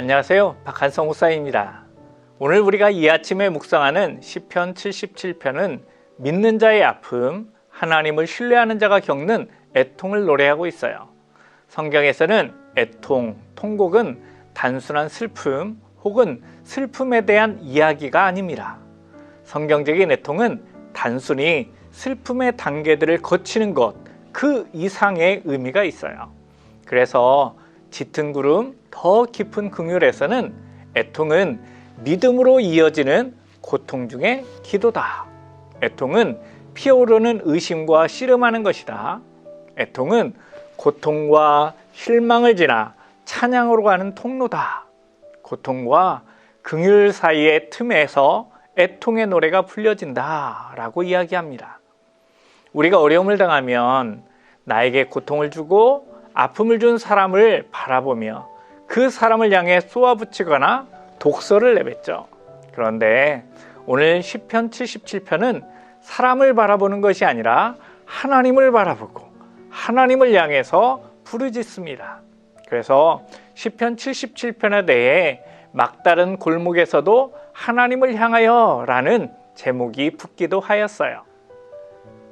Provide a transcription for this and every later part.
안녕하세요. 박한성 목사입니다. 오늘 우리가 이 아침에 묵상하는 시편 77편은 믿는 자의 아픔, 하나님을 신뢰하는 자가 겪는 애통을 노래하고 있어요. 성경에서는 애통, 통곡은 단순한 슬픔 혹은 슬픔에 대한 이야기가 아닙니다. 성경적인 애통은 단순히 슬픔의 단계들을 거치는 것, 그 이상의 의미가 있어요. 그래서 짙은 구름, 더 깊은 긍휼에서는 애통은 믿음으로 이어지는 고통 중의 기도다. 애통은 피어오르는 의심과 씨름하는 것이다. 애통은 고통과 실망을 지나 찬양으로 가는 통로다. 고통과 긍휼 사이의 틈에서 애통의 노래가 풀려진다라고 이야기합니다. 우리가 어려움을 당하면 나에게 고통을 주고 아픔을 준 사람을 바라보며 그 사람을 향해 쏘아붙이거나 독서를 내뱉죠. 그런데 오늘 10편 77편은 사람을 바라보는 것이 아니라 하나님을 바라보고 하나님을 향해서 부르짖습니다. 그래서 10편 77편에 대해 막다른 골목에서도 하나님을 향하여 라는 제목이 붙기도 하였어요.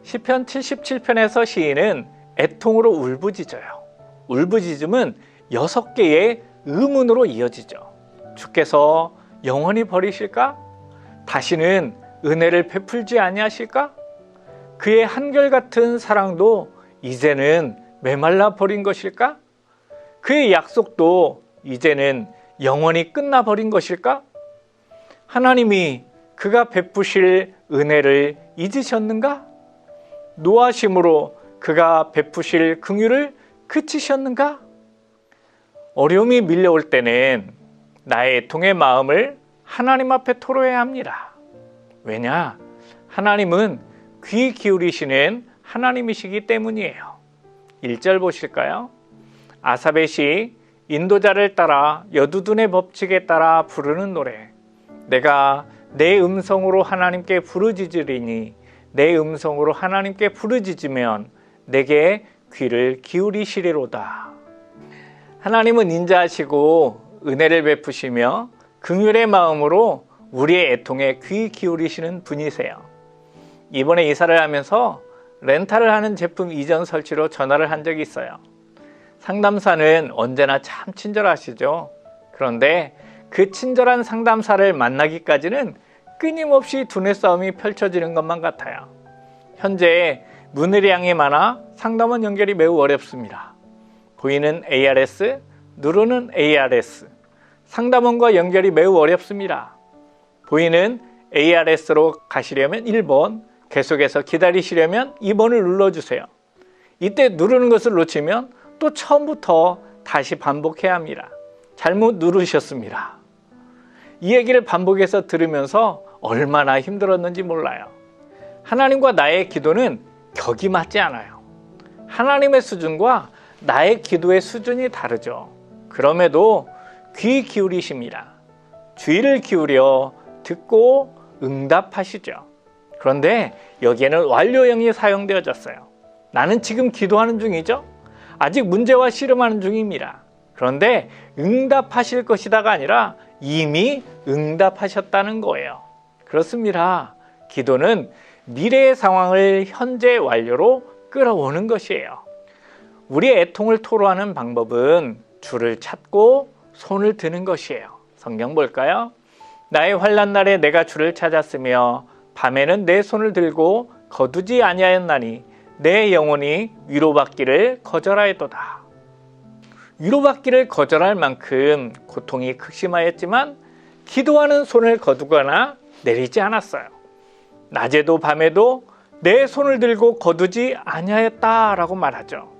10편 77편에서 시인은 애통으로 울부짖어요. 울부짖음은 여섯 개의 의문으로 이어지죠. 주께서 영원히 버리실까? 다시는 은혜를 베풀지 아니하실까? 그의 한결같은 사랑도 이제는 메말라 버린 것일까? 그의 약속도 이제는 영원히 끝나 버린 것일까? 하나님이 그가 베푸실 은혜를 잊으셨는가? 노하심으로 그가 베푸실 긍휼을 그치셨는가? 어려움이 밀려올 때는 나의 애통의 마음을 하나님 앞에 토로해야 합니다. 왜냐? 하나님은 귀 기울이시는 하나님이시기 때문이에요. 1절 보실까요? 아사벳이 인도자를 따라 여두둔의 법칙에 따라 부르는 노래. 내가 내 음성으로 하나님께 부르짖으리니 내 음성으로 하나님께 부르짖으면 내게 귀를 기울이시리로다. 하나님은 인자하시고 은혜를 베푸시며 긍휼의 마음으로 우리의 애통에 귀 기울이시는 분이세요. 이번에 이사를 하면서 렌탈을 하는 제품 이전 설치로 전화를 한 적이 있어요. 상담사는 언제나 참 친절하시죠. 그런데 그 친절한 상담사를 만나기까지는 끊임없이 두뇌 싸움이 펼쳐지는 것만 같아요. 현재 문의량이 많아 상담원 연결이 매우 어렵습니다. 보이는 ARS, 누르는 ARS, 상담원과 연결이 매우 어렵습니다. 보이는 ARS로 가시려면 1번, 계속해서 기다리시려면 2번을 눌러주세요. 이때 누르는 것을 놓치면 또 처음부터 다시 반복해야 합니다. 잘못 누르셨습니다. 이 얘기를 반복해서 들으면서 얼마나 힘들었는지 몰라요. 하나님과 나의 기도는 격이 맞지 않아요. 하나님의 수준과 나의 기도의 수준이 다르죠. 그럼에도 귀 기울이십니다. 주의를 기울여 듣고 응답하시죠. 그런데 여기에는 완료형이 사용되어졌어요. 나는 지금 기도하는 중이죠. 아직 문제와 씨름하는 중입니다. 그런데 응답하실 것이다가 아니라 이미 응답하셨다는 거예요. 그렇습니다. 기도는 미래의 상황을 현재 완료로 끌어오는 것이에요. 우리의 애통을 토로하는 방법은 주를 찾고 손을 드는 것이에요. 성경 볼까요? 나의 환란 날에 내가 주를 찾았으며 밤에는 내 손을 들고 거두지 아니하였나니 내 영혼이 위로받기를 거절하였도다. 위로받기를 거절할 만큼 고통이 극심하였지만 기도하는 손을 거두거나 내리지 않았어요. 낮에도 밤에도 내 손을 들고 거두지 아니하였다라고 말하죠.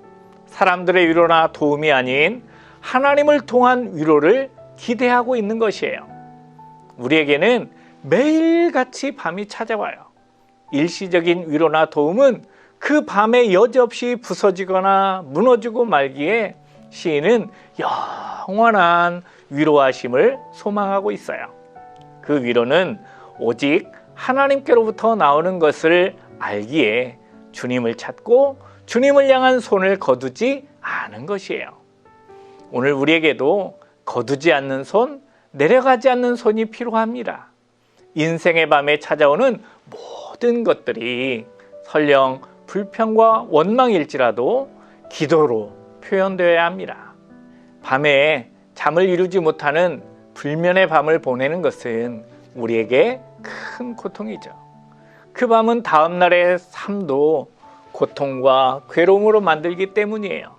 사람들의 위로나 도움이 아닌 하나님을 통한 위로를 기대하고 있는 것이에요. 우리에게는 매일같이 밤이 찾아와요. 일시적인 위로나 도움은 그 밤에 여지없이 부서지거나 무너지고 말기에 시인은 영원한 위로하심을 소망하고 있어요. 그 위로는 오직 하나님께로부터 나오는 것을 알기에 주님을 찾고 주님을 향한 손을 거두지 않은 것이에요. 오늘 우리에게도 거두지 않는 손, 내려가지 않는 손이 필요합니다. 인생의 밤에 찾아오는 모든 것들이 설령 불평과 원망일지라도 기도로 표현되어야 합니다. 밤에 잠을 이루지 못하는 불면의 밤을 보내는 것은 우리에게 큰 고통이죠. 그 밤은 다음날의 삶도 고통과 괴로움으로 만들기 때문이에요.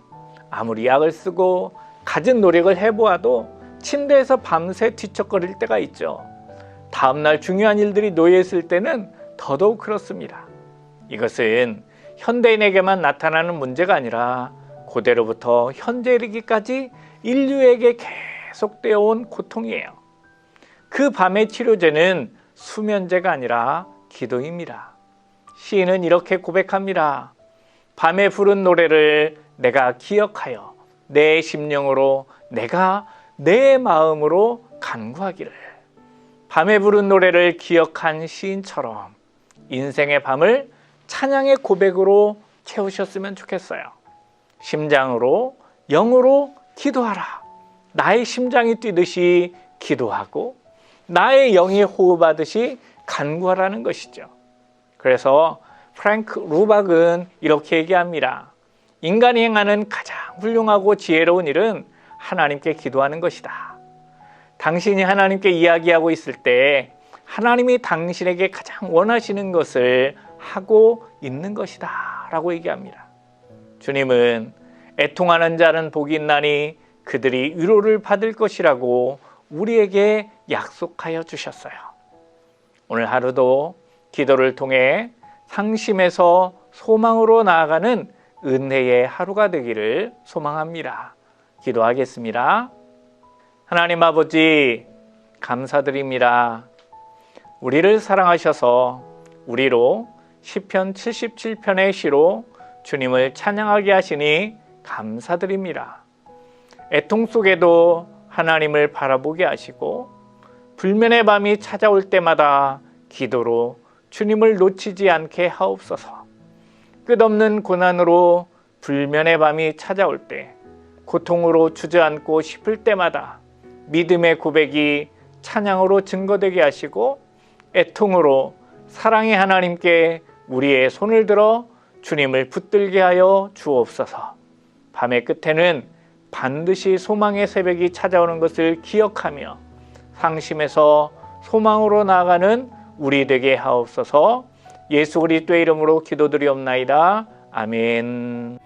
아무리 약을 쓰고 갖은 노력을 해보아도 침대에서 밤새 뒤척거릴 때가 있죠. 다음날 중요한 일들이 놓여있을 때는 더더욱 그렇습니다. 이것은 현대인에게만 나타나는 문제가 아니라 고대로부터 현재 이르기까지 인류에게 계속되어 온 고통이에요. 그 밤의 치료제는 수면제가 아니라 기도입니다. 시인은 이렇게 고백합니다. 밤에 부른 노래를 내가 기억하여 내 심령으로 내가 내 마음으로 간구하기를. 밤에 부른 노래를 기억한 시인처럼 인생의 밤을 찬양의 고백으로 채우셨으면 좋겠어요. 심장으로, 영으로 기도하라. 나의 심장이 뛰듯이 기도하고 나의 영이 호흡하듯이 간구하라는 것이죠. 그래서 프랭크 루박은 이렇게 얘기합니다. 인간이 행하는 가장 훌륭하고 지혜로운 일은 하나님께 기도하는 것이다. 당신이 하나님께 이야기하고 있을 때 하나님이 당신에게 가장 원하시는 것을 하고 있는 것이다. 라고 얘기합니다. 주님은 애통하는 자는 복이 있나니 그들이 위로를 받을 것이라고 우리에게 약속하여 주셨어요. 오늘 하루도 기도를 통해 상심에서 소망으로 나아가는 은혜의 하루가 되기를 소망합니다. 기도하겠습니다. 하나님 아버지, 감사드립니다. 우리를 사랑하셔서 우리로 시편 77편의 시로 주님을 찬양하게 하시니 감사드립니다. 애통 속에도 하나님을 바라보게 하시고 불면의 밤이 찾아올 때마다 기도로 주님을 놓치지 않게 하옵소서. 끝없는 고난으로 불면의 밤이 찾아올 때 고통으로 주저앉고 싶을 때마다 믿음의 고백이 찬양으로 증거되게 하시고 애통으로 사랑의 하나님께 우리의 손을 들어 주님을 붙들게 하여 주옵소서. 밤의 끝에는 반드시 소망의 새벽이 찾아오는 것을 기억하며 상심에서 소망으로 나아가는 우리 되게 하옵소서. 예수 그리스도의 이름으로 기도드리옵나이다. 아멘.